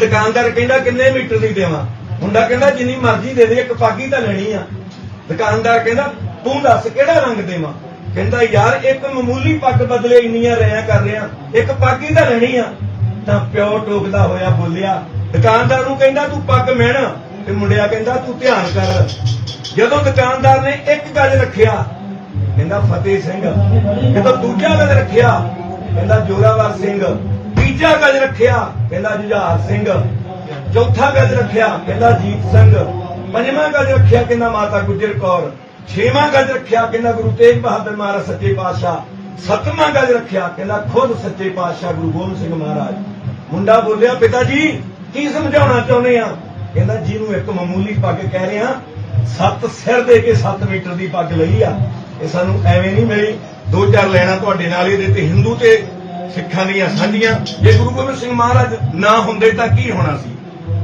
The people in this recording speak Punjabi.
ਦੁਕਾਨਦਾਰ ਕਹਿੰਦਾ ਕਿੰਨੇ ਮੀਟਰ ਦੀ ਦੇਵਾਂ? ਮੁੰਡਾ ਕਹਿੰਦਾ ਜਿੰਨੀ ਮਰਜ਼ੀ ਦੇ ਦੇ, ਇੱਕ ਪਾਗੀ ਤਾਂ ਲੈਣੀ ਆ। ਦੁਕਾਨਦਾਰ ਕਹਿੰਦਾ, ਤੂੰ ਦੱਸ ਕਿਹੜਾ ਰੰਗ ਦੇਵਾਂ? ਕਹਿੰਦਾ, ਯਾਰ, ਇੱਕ ਮਾਮੂਲੀ ਪੱਗ ਬਦਲੇ ਇੰਨੀਆਂ ਰਿਆਂ ਕਰ ਰਿਆਂ ਇੱਕ ਪਾਗੀ ਤਾਂ ਲੈਣੀ ਆ। ਤਾਂ ਪਿਓ ਟੋਕਦਾ ਹੋਇਆ ਬੋਲਿਆ, ਦੁਕਾਨਦਾਰ ਨੂੰ ਕਹਿੰਦਾ, ਤੂੰ ਪੱਗ ਮਹਿਣ। ਤੇ ਮੁੰਡਿਆ ਕਹਿੰਦਾ, ਤੂੰ ਧਿਆਨ ਕਰ। ਜਦੋਂ ਦੁਕਾਨਦਾਰ ਨੇ ਇੱਕ ਗੱਲ ਰੱਖਿਆ, ਕਹਿੰਦਾ, ਫਤਿਹ ਸਿੰਘ। ਜਦੋਂ ਦੂਜਾ ਗੱਲ ਰੱਖਿਆ। ਕਹਿੰਦਾ, ਜੋਰਾਵਰ ਸਿੰਘ। ਤੀਜਾ ਗੱਲ ਰੱਖਿਆ ਕਹਿੰਦਾ ਜੁਝਾਰ ਸਿੰਘ। ਚੌਥਾ ਗਜ ਰੱਖਿਆ ਕਹਿੰਦਾ ਜੀਤ ਸਿੰਘ। ਪੰਜਵਾਂ ਗੱਜ ਰੱਖਿਆ ਕਹਿੰਦਾ ਮਾਤਾ ਗੁਜਰ ਕੌਰ। ਛੇਵਾਂ ਗਜ ਰੱਖਿਆ ਕਹਿੰਦਾ ਗੁਰੂ ਤੇਗ ਬਹਾਦਰ ਮਹਾਰਾਜ ਸੱਚੇ ਪਾਤਸ਼ਾਹ। ਸੱਤਵਾਂ ਗਜ ਰੱਖਿਆ ਕਹਿੰਦਾ ਖੁਦ ਸੱਚੇ ਪਾਤਸ਼ਾਹ ਗੁਰੂ ਗੋਬਿੰਦ ਸਿੰਘ ਮਹਾਰਾਜ। ਮੁੰਡਾ ਬੋਲਿਆ, ਪਿਤਾ ਜੀ, ਕੀ ਸਮਝਾਉਣਾ ਚਾਹੁੰਦੇ ਆ? ਕਹਿੰਦਾ, ਜਿਹਨੂੰ ਇੱਕ ਮਾਮੂਲੀ ਪੱਗ ਕਹਿ ਰਿਹਾ, ਸੱਤ ਸਿਰ ਦੇ ਕੇ 7 ਮੀਟਰ ਦੀ ਪੱਗ ਲਈ ਆ। ਇਹ ਸਾਨੂੰ ਐਵੇਂ ਨਹੀਂ ਮਿਲੀ। ਦੋ ਚਾਰ ਲੈਣਾ ਤੁਹਾਡੇ ਨਾਲ ਇਹਦੇ ਤੇ ਹਿੰਦੂ ਤੇ ਸਿੱਖਾਂ ਦੀਆਂ ਸਾਂਝੀਆਂ। ਜੇ ਗੁਰੂ ਗੋਬਿੰਦ ਸਿੰਘ ਮਹਾਰਾਜ ਨਾ ਹੁੰਦੇ ਤਾਂ ਕੀ ਹੋਣਾ ਸੀ?